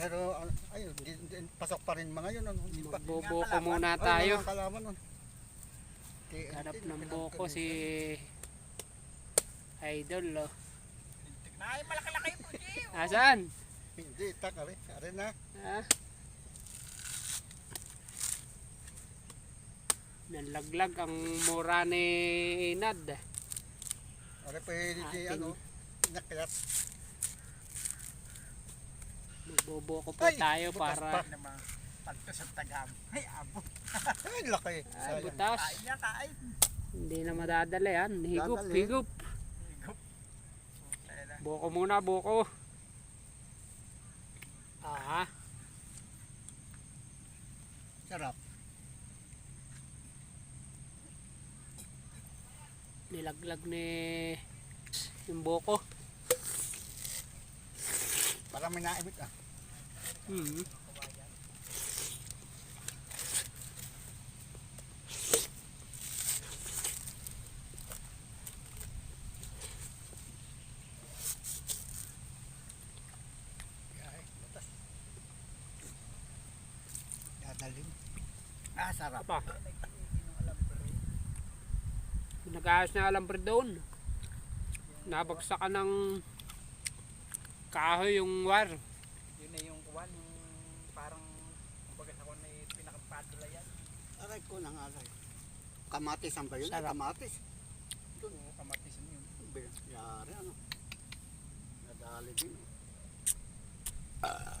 Pero ah, ayun, di, di- pasok pa rin mga yun. Ano. Magbubuko muna Ay, tayo. mga kalaman Hanap hindi, ng buko si Idol. Oh. Ay, malaki-laki po, Jay. Asan? Hindi, tak, are, are na. Ha? Nalaglag ang mura ni Inad. Are pa ano, nakyat. Magbubuko po Ay, tayo para. Pagto sa tagam. Ay, abo. Ay, laki. Ay, butas. Kain niya, kain. Hindi na madadala yan. Higup, Dadali. higup. Higup. Buko muna, buko. Ah, Sarap. nilaglag ni yung buko. Parang may naibit ah. Hmm. Dadalhin. Ah, sarap. Apa? Nag-ayos na alam doon. Nabagsakan ng kahoy yung war. Yun na yung kuwan, yung parang, kumbaga ako na pinakapadula yan. Aray ko nang aray. Kamatis ang ba yun? Ay, Sarap. kamatis. Oo, kamatisan yun. Yari ano. Nadali din.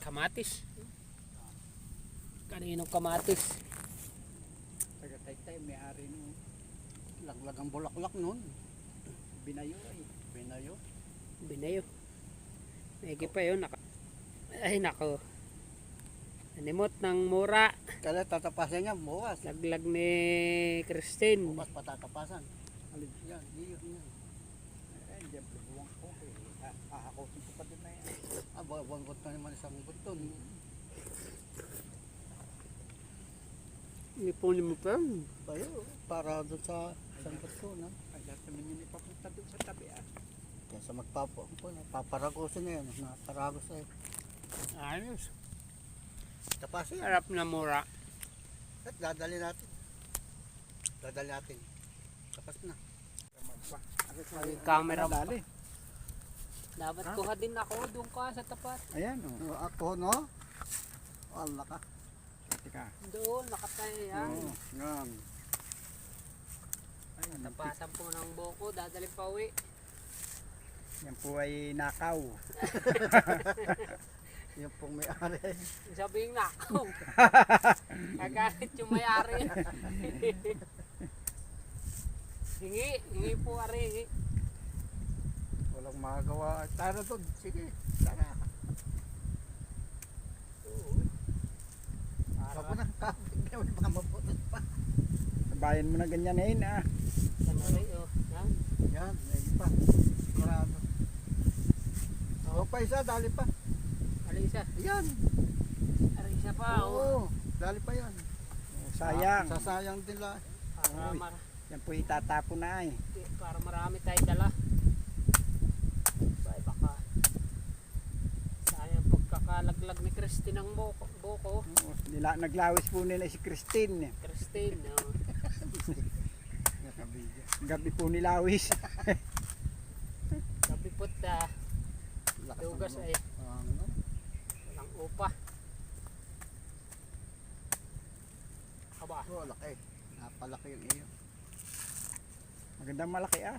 Kamatis. Kaninong kamatis? Taga-taytay, may ari nung Laglag ang bulaklak nun. binayo ay. Binayo. Binayo. Megi pa yun. Naka... Ay nako. Animot ng mura. Kaya tatapasan niya bukas. Laglag ni Christine. Bukas patatapasan. Alin yan. Iyo yan. Ay, hindi ang buwang ko. Eh. Ah, Ahakosin ko pa din na yan. Ah, buwangot na naman isang buton. Ipunin mo pa. yun. Bayo. Para doon sa isang buton. Ay, lahat naman yun ipapunta doon sa tabi ah. Kaya sa magpapo. Paparagosin na yan. Naparagos na yan. Ayos. Tapasin yan. Harap na mura. At dadali natin. Dadali natin. Tapas na. Ang camera mo. Dali. Dapat kuha din ako doon ka sa tapat. Ayan o. Oh, ako no? Wala ka. Teka. Doon, nakatayo yan. Oo, yan. Ayun, Tapasan po ng buko, dadalhin pa uwi. yan po ay nakaw. Yung pong may-ari. Sabihin na ako. Kagalit yung may-ari. hingi, hingi po ari, hingi. Walang magagawa. Tara doon. Sige. Tara. Ako na. Na. Baka mabutot pa. Bayan mo na ganyan eh na. Rin, oh. Yan. Yan. May pa. Sigurado. O pa isa. Dali pa. Alisa. Yan. Alisa pa, oh. Oo. Dali pa yan. Sayang. Ah, Sasayang din lang. Para, Uy. mar- Yan po itatapon na eh. para marami tayong dala. Bay, baka. Sayang pagkakalaglag ni Christine ng buko. buko. Oo, Nila, naglawis po nila si Christine. eh. Christine, oh. Gabi po nilawis. Sabi po ta, dugas ay Ah, ano? walang upa. Aba, Oh, laki. Napalaki yung iyo. Magandang malaki ah.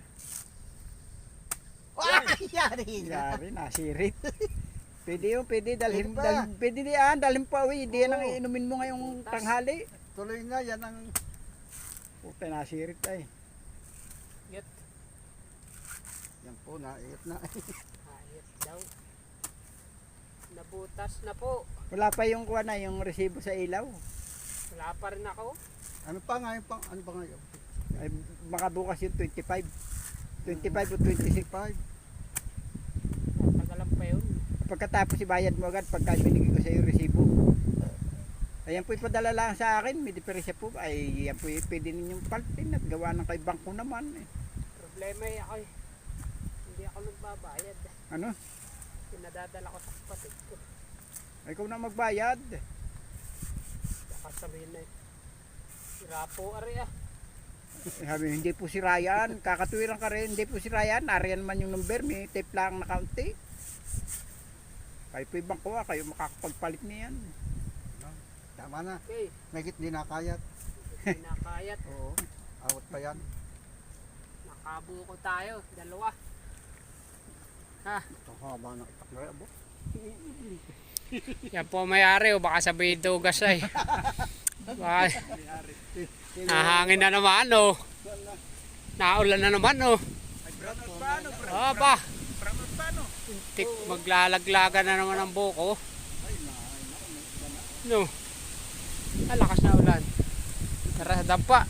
Ay! Yari na. Yari, nasirit. Pwede yun, pwede dalhin, Pwede pa. dalhin, pwede di ah, dalhin pa uwi, di yan ang inumin mo ngayong Tas. tanghali. Tuloy na. Yan ang Puta, nasirit ay. yut. Yan po, naiit na. Ayot daw. Nabutas na po. Wala pa yung kuha na, yung resibo sa ilaw. Wala pa rin ako. Ano pa nga yung pang, ano pa nga yun? Ay, baka bukas yung 25. 25 o 26. 5. Tagalan pa yun. Pagkatapos ibayad mo agad pagka binigay ko sa iyo resibo. Ayan po ipadala lang sa akin, may diferensya po. Ay, yan po pwede ninyong paltin at gawa ng kay bangko naman. Eh. Problema ay ako eh. Hindi ako nagbabayad. Ano? Pinadadala ko sa kapatid ko. Ikaw na magbayad. Baka sabihin na eh. Sira po, ari ah. Sabi, hindi po si Ryan. Kakatuwiran ka rin. Hindi po si Ryan. Nariyan man yung number. May tape lang na kaunti. Kayo po ibang kuha. Kayo makakapagpalit niyan. Tama na. Okay, Megit di nakayat. pinakayat. Oo. Awat pa yan. Nakabuko tayo, dalawa. Ito haba ng itak na abo. Yan po may-ari, o baka sabihin dugas ay. Baka, nahangin na naman, o. Naulan na naman, o. Paano? Ah, tik, maglalaglagan na naman ang buko. No. Ah, lakas na ulan. Tara, dampa.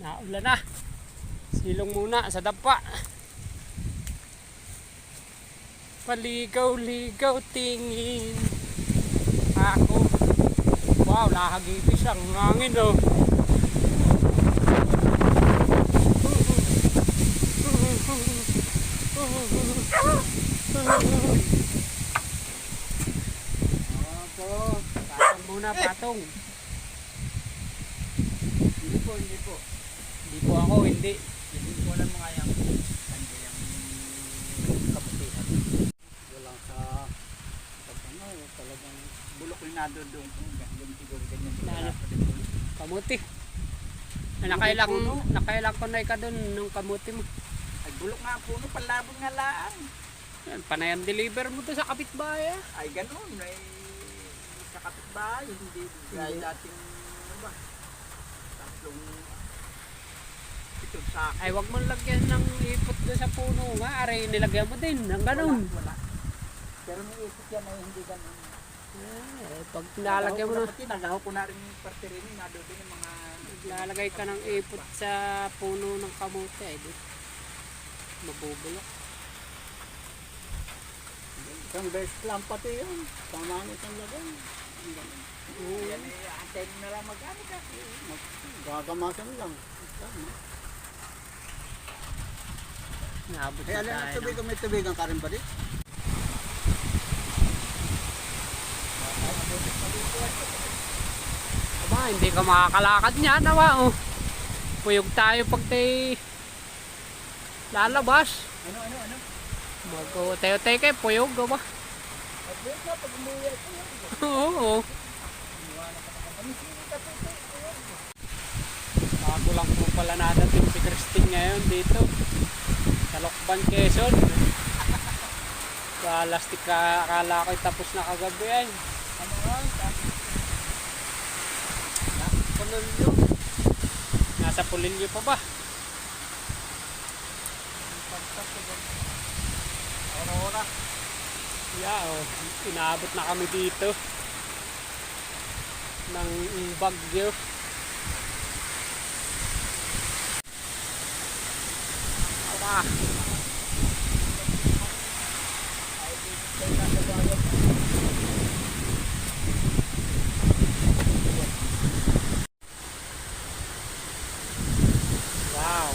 Naulan na. Silong muna sa dampa. Paligaw-ligaw tingin. Ako. Wow, nakagipis ang hangin oh. Ako. Patong muna, patong. Hindi po, hindi po. Hindi po ako, hindi. Hindi ko alam mga yung kabutihan. Wala sa pag ano, talagang Nadodong ko. Yung siguro ganyan. Lalo. Kamuti. Nakailang, nakailang ko na ka dun nung kamuti mo. Ay bulok nga ang puno. Palabong nga laan. Yan, panayang deliver mo to sa kapitbahay ah. Ay ganun. Ay sa kapitbahay. Hindi gaya dating ano ba? Tatlong sa akin. Ay, wag mo lagyan ng ipot doon sa puno nga. Aray, nilagyan mo din ng ganun. Wala, wala. Pero may isip yan ay hindi ganun. Eh, pag nilalagyan mo na, Nagaho ko na rin yung parte rin. eh, Nado din yung mga lalagay ka ng ipot sa puno ng kamote, ay di. Mabubulok. isang beses lang pati yun. Tama ang lagay. Oo. Yan eh, antayin mo na lang mag-ano ka. Gagamasan lang. Naabot Eh, na alin ang tubig? May tubigan ka rin ba di? Hindi ka makakalakad niya, nawa oh. Puyog tayo pag tayo lalabas. Ano, ano, ano? Mag-teo-teo kayo, puyog ka ba? At yun nga, pag umuwi ako yan. Oo. Bago lang po pala nadating si Christine ngayon dito. Sa Lokban, Quezon. Balastik ka, akala ko'y tapos na kagabi ay. Ano nga? Pulilyo. Nasa pulilyo pa ba? Aurora. Yeah, oh. Inaabot na kami dito. Ng bagyo. Aba. Wow.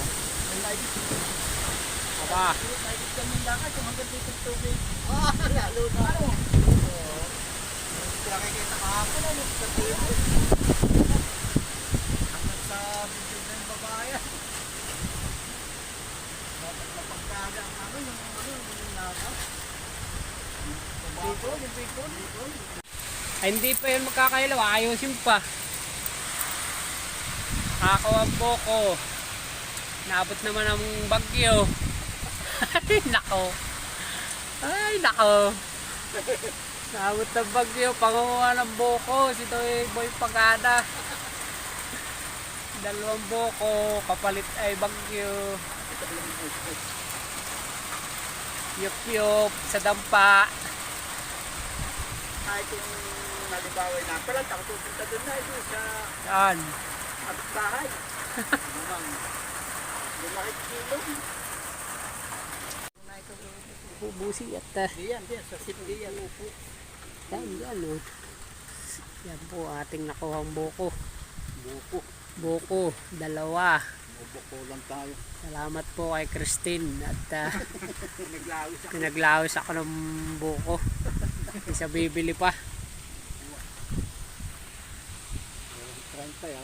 Aba. Nakikita kami lang at yung hanggang dito tubig. Ah, lalo na. Ano? Nakikita kahapon ano sa tubig. Hanggang sa video na yung babae. Dapat na pagkaga ang ano, yung ano, yung nasa. Dito, yung dito. Ay, hindi pa yun magkakailaw. Ayusin pa. Ako ang boko. Naabot naman ang bagyo. Ay, nako. Ay, nako. Naabot ng bagyo. Pangunguha ng boko. Si Toy Boy Pagada. Dalawang boko. Kapalit ay bagyo. Yup-yup sa dampa. Yung halimbawa na pala, ako pupunta doon na ito sa Yan. kapitbahay. Namang, lumaki kilo. Bubusi at uh, Diyan, diyan, sa city yan. Upo. Yan, yan oh. Yan po ating nakuhang buko. Buko. Buko, dalawa. Bubuko lang tayo. Salamat po kay Christine at ah, Naglawis ako. pinaglawis ako ng buko. Isa bibili pa. 30 yan.